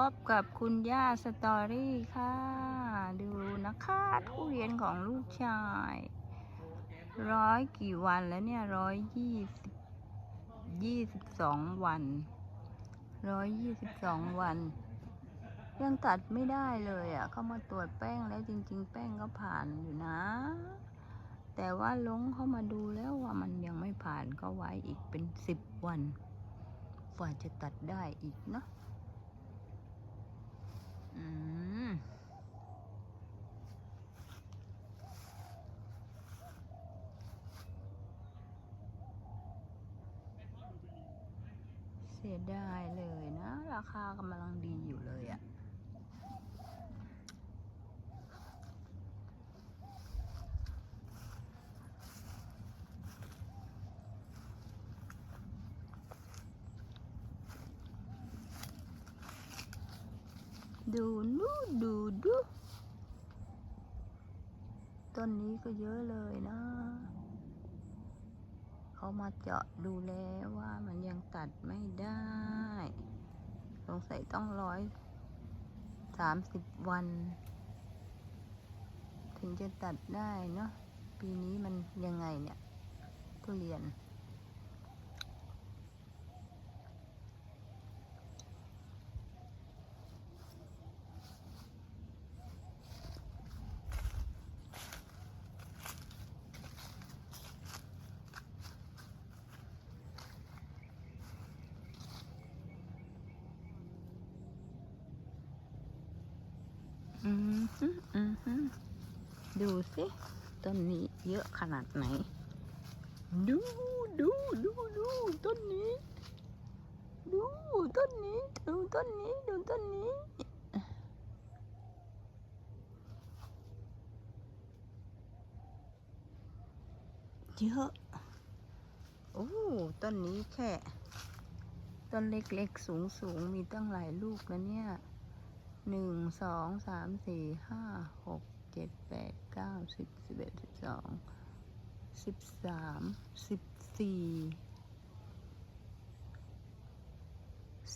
พบกับคุณย่าสตอรี่ค่ะ ดูนะคะทุเรียนของลูกชาย ร้อยกี่วันแล้วเนี่ยร้อยยี่สิบยี่สิบสองวันร้อยยี่สิบสองวัน ยังตัดไม่ได้เลยอะ เขามาตรวจแป้งแล้วจริง ๆ แป้งก็ผ่านอยู่นะ แต่ว่าลงเข้ามาดูแล้วว่ามันยังไม่ผ่านก็ไว้อีกเป็นสิบวันกว่าจะตัดได้อีกเนาะ อืมเสียดายเลยนะ ราคากำลังดีอยู่เลยอะ่ะ ดูนูดูดูต้นนี้ก็เยอะเลยนะ เขามาเจาะดูแล้วว่ามันยังตัดไม่ได้ สงสัยต้องร้อยสามสิบวัน ถึงจะตัดได้เนาะปีนี้มันยังไงเนี่ยทุเรียน ดูสิต้นนี้เยอะขนาดไหน ดูดูดูดูต้นนี้ ดูต้นนี้ ดูต้นนี้ ดูต้นนี้เยอะโอ้ต้นนี้แค่ ต้นเล็กๆ สูงๆ มีตั้งหลายลูกแล้วเนี่ย หนึ่งสองสามสี่ห้าหกเจ็ดแปดเก้าสิบสิบเอ็ดสิบสองสิบสามสิบสี่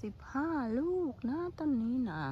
สิบห้าลูกนะต้นนี้นะ